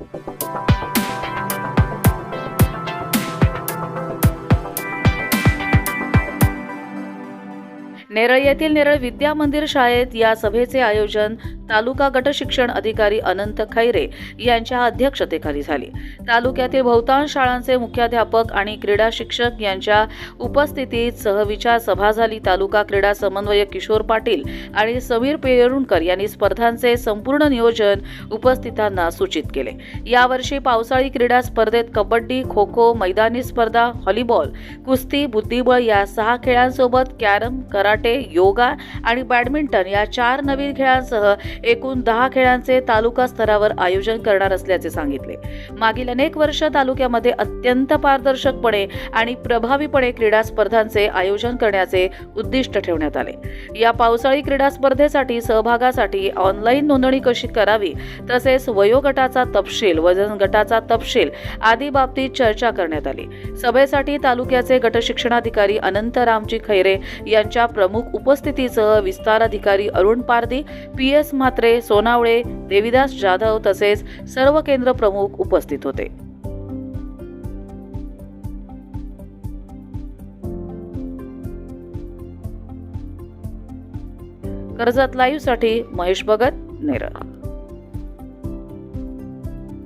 Thank you. Neral येथील नेरळ विद्या मंदिर शाळेत या सभेचे आयोजन तालुका गट शिक्षण अधिकारी अनंत खैरे यांच्या अध्यक्षतेखाली झाले. तालुक्यातील बहुतांश शाळांचे मुख्याध्यापक आणि क्रीडा शिक्षक यांच्या उपस्थितीत सहविचार सभा झाली. तालुका क्रीडा समन्वयक किशोर पाटील आणि समीर पेरुणकर यांनी स्पर्धांचे संपूर्ण नियोजन उपस्थितांना सूचित केले. यावर्षी पावसाळी क्रीडा स्पर्धेत कबड्डी खो खो मैदानी स्पर्धा व्हॉलीबॉल कुस्ती बुद्धिबळ या सहा खेळांसोबत कॅरम कराटे योगा आणि बॅडमिंटन या चार नवीन खेळांसह एकूण दहा खेळांचे तालुका स्तरावर आयोजन करणार असल्याचे सांगितले. मागील अनेक वर्ष तालुक्यामध्ये अत्यंत पारदर्शकपणे आणि प्रभावीपणे क्रीडा स्पर्धांचे आयोजन करण्याचे उद्दिष्ट ठेवण्यात आले. या पावसाळी क्रीडा स्पर्धेसाठी सहभागासाठी ऑनलाईन नोंदणी कशी करावी तसेच वयोगटाचा तपशील वजन गटाचा तपशील आदी बाबतीत चर्चा करण्यात आली. सभेसाठी तालुक्याचे गटशिक्षणाधिकारी अनंत रामजी खैरे यांच्या प्रमुख उपस्थितीसह विस्तार अधिकारी अरुण पारदी पी एस म्हात्रे सोनावळे देविदास जाधव तसेच सर्व केंद्र प्रमुख उपस्थित होते. कर्जत लाईव्हसाठी महेश भगत नेरळ.